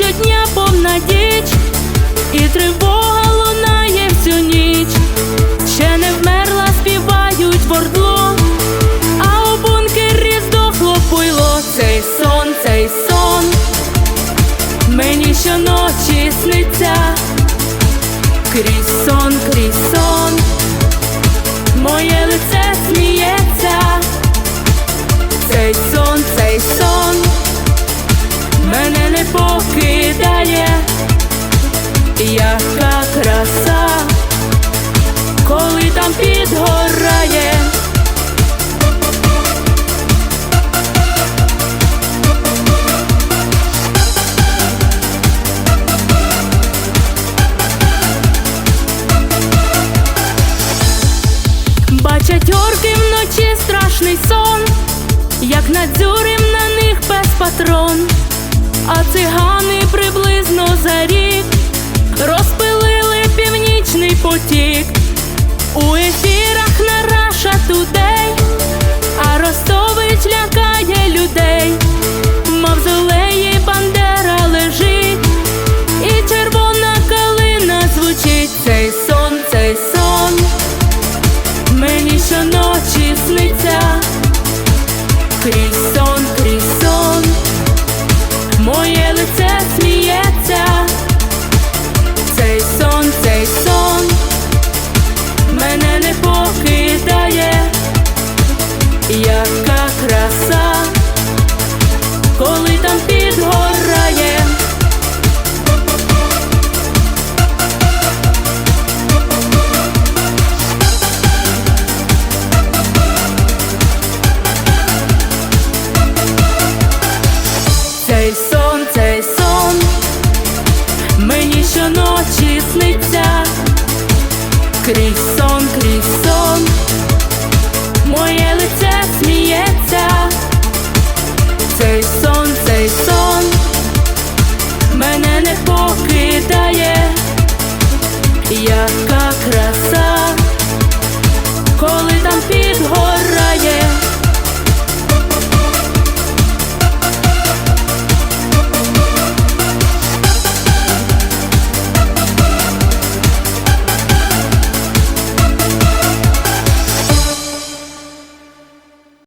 щодня повна діч, і тривога лунає всю ніч. Ще не вмерла, співають вордло, а у бункері здохло пуйло. Цей сон, цей сон, мені щоночі сниться, крізь сон, крізь сон, моє покидає, яка краса, коли там підгорає. Бачать орки вночі страшний сон, як надзюрим на них без патрон, а цигани приблизно за рік розпилили північний потік. У ефірах на Раша Тудей, а Ростович лякає людей. Мавзолеї Бандера лежить, і червона калина звучить. Цей сон, цей сон. Мені щоночі сниться крізь моє лице сміється, цей сон, цей сон, мене не покидає, яка краса, коли там підгорає. Цей мені щоночі сниться крізь